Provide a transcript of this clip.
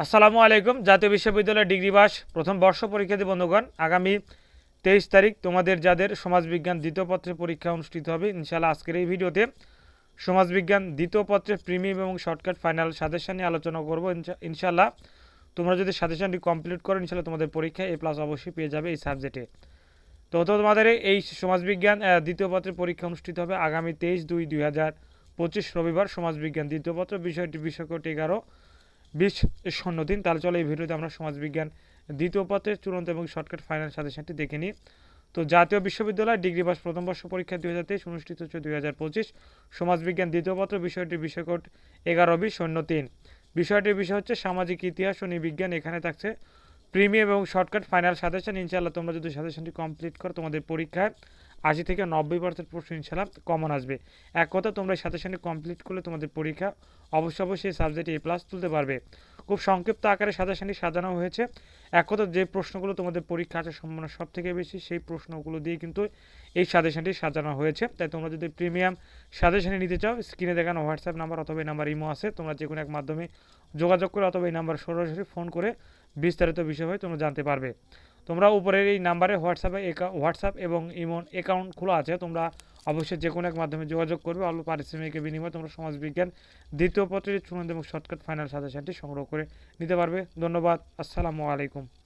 আসসালামু আলাইকুম। জাতীয় বিশ্ববিদ্যালয় ডিগ্রি বাস প্রথম বর্ষ পরীক্ষার্থী বন্ধুগণ, আগামী তেইশ তারিখ তোমাদের যাদের সমাজবিজ্ঞান দ্বিতীয় পত্রের পরীক্ষা অনুষ্ঠিত হবে, ইনশাআল্লাহ আজকের এই ভিডিওতে সমাজবিজ্ঞান দ্বিতীয় পত্রের প্রিমিয়াম এবং শর্টকাট ফাইনাল সাজেশন নিয়ে আলোচনা করব। ইনশা- ইনশাআল্লাহ তোমরা যদি সাজেশনটি কমপ্লিট করো, ইনশাআল্লাহ তোমাদের পরীক্ষায় এ প্লাস অবশ্যই পেয়ে যাবে এই সাবজেক্টে। তো তোমাদের এই সমাজবিজ্ঞান দ্বিতীয় পত্রের পরীক্ষা অনুষ্ঠিত হবে আগামী তেইশ দুই দুই হাজার পঁচিশ রবিবার। সমাজবিজ্ঞান দ্বিতীয় পত্র বিষয়টি বিষয়কটি এগারো বিশ শূন্য দিন। তাহলে চলো এই ভিডিওতে আমরা সমাজবিজ্ঞান দ্বিতীয় পথে চূড়ান্ত এবং শর্টকাট ফাইনাল সাজেশনটি দেখে নিই। তো জাতীয় বিশ্ববিদ্যালয় ডিগ্রি পাস প্রথম বর্ষ পরীক্ষা দুই হাজার তেইশ অনুষ্ঠিত হচ্ছে দুই হাজার পঁচিশ। সমাজবিজ্ঞান দ্বিতীয় পত্র বিষয়টি বিষয়কোট এগারো বিশ শূন্য তিন। বিষয়টির বিষয় হচ্ছে সামাজিক ইতিহাস ও নিবিজ্ঞান এখানে থাকছে প্রিমিয়াম এবং শর্টকাট ফাইনাল সাজেশন, ইনশাআল্লাহ তোমরা যদি সাজেশনটি কমপ্লিট করো, তোমাদের পরীক্ষায় আশি থেকে নব্বই পার্সেন্ট প্রশ্ন ইনশাআল্লাহ কমন আসবে। এক কথা, তোমরা সাজেশনটি কমপ্লিট করলে তোমাদের পরীক্ষা অবশ্য অবশ্যই সাবজেক্টে এ প্লাস তুলতে পারবে। খুব সংক্ষিপ্ত আকারে সাজেশনটি সাজানো হয়েছে। এক কথা যে প্রশ্নগুলো তোমাদের পরীক্ষা আছে সম্ভাবনা সব থেকে বেশি সেই প্রশ্নগুলো দিয়ে কিন্তু এই সাজেশনটি সাজানো হয়েছে। তাই তোমরা যদি প্রিমিয়াম সাজেশনে নিতে চাও, স্ক্রিনে দেখানো হোয়াটসঅ্যাপ নাম্বার অথবা এই নাম্বার ইমো আছে। তোমরা যে কোনো এক মাধ্যমে যোগাযোগ করে অথবা এই নাম্বার সরাসরি ফোন করে বিস্তারিত বিষয় হয়ে তোমরা জানতে পারবে। তোমরা উপরের এই নাম্বারে হোয়াটসঅ্যাপে হোয়াটসঅ্যাপ এবং ইমন অ্যাকাউন্ট খোলা আছে। তোমরা অবশ্যই যে কোনো এক মাধ্যমে যোগাযোগ করবে। অল্প পারিশ্রমিকের বিনিময়ে তোমরা সমাজবিজ্ঞান দ্বিতীয় পত্রের চূড়ান্ত এবং শর্টকাট ফাইনাল সাজেশনটি সংগ্রহ করে নিতে পারবে। ধন্যবাদ। আসসালামু আলাইকুম।